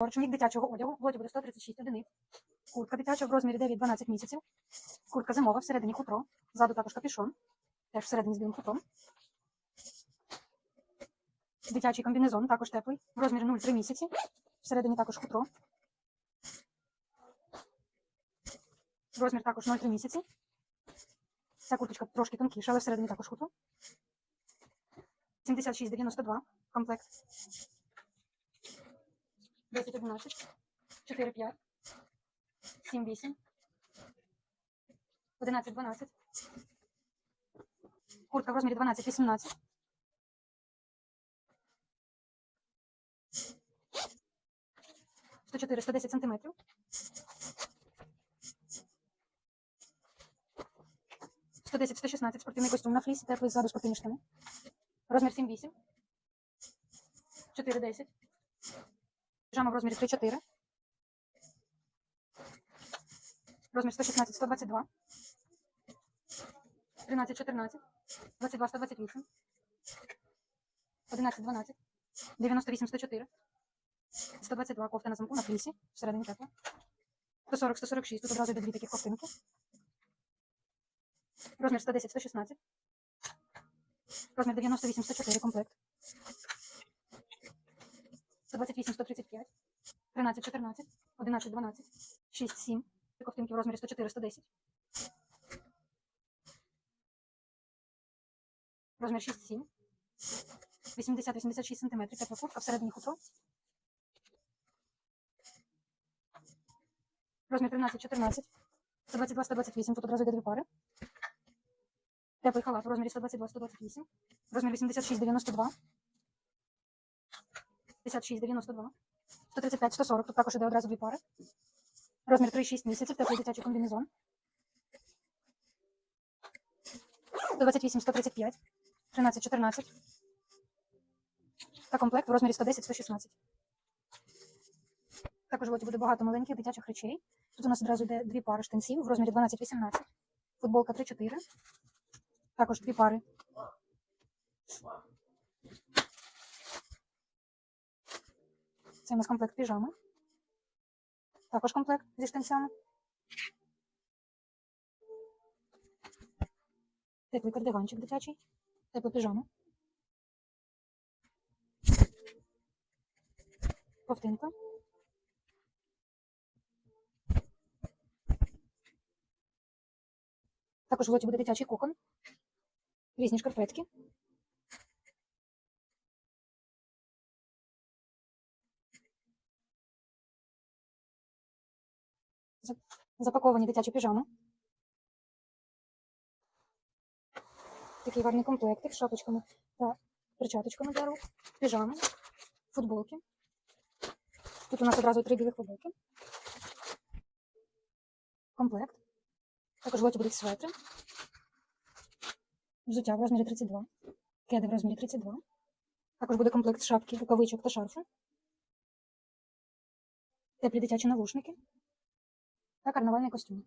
Ручник дитячого одягу, в буде 136 одиниць. Куртка дитяча в розмірі 9-12 місяців. Куртка зимова, всередині хутро. Ззаду також капюшон. Теж всередині з білим хутром. Дитячий комбінезон, також теплий, в розмірі 0,3 місяці. Всередині також хутро. Розмір також 0,3 місяці. Ця курточка трошки тонкіша, але всередині також хутро. 76,92 комплект. 10, 11, 4, 5, 7, 8, 11, 12. Куртка в розмірі 12, 18. Сто чотири, сто десять сантиметрів. Сто десять, сто шістнадцять. Спортивний костюм на флісі, теплий ззаду спортивні штани. Розмір 7-8. 4-10. Піжама в розмірі 3-4. Розмір 116, 122. 13, 14. 22, 128. 11, 12. 98, 104. 122 кофта на замку на флісі. Всередині тепла. 140, 146. Тут одразу йде дві таких ковтинки. Розмір 110, 116. Розмір 98, 104 комплект. 128, 135, 13, 14, 11, 12, 6, 7. Ковтинки в розмірі 104, 110. Розмір 6, 7. 80, 86 сантиметрів. Тепла куртка, всередині хутро. Розмір 13, 14, 122, 128. Тут одразу йде дві пари. Теплий халат у розмірі 122, 128. Розмір 86, 92. 56, 92, 135, 140, тут також іде одразу дві пари. Розмір 3-6 місяців, теплий дитячий комбінезон. 128, 135, 13, 14. Та комплект в розмірі 110, 116. Також в лоті буде багато маленьких дитячих речей. Тут у нас одразу йде дві пари штанців в розмірі 12-18. Футболка 3-4. Також дві пари. Це у нас комплект піжами. Також комплект зі штанцями. Теплий кардиганчик дитячий. Тепла піжама. Ковтинка. Також в лоті буде дитячий кокон. Різні шкарпетки. Запаковані дитячі піжами. Такий гарний комплектик з шапочками та перчаточками для рук, піжами, футболки. Тут у нас одразу три білих футболки. Комплект. Також лоті будуть светри. Взуття в розмірі 32. Кеди в розмірі 32. Також буде комплект шапки, рукавичок та шарфу. Теплі дитячі навушники та карнавальний костюм.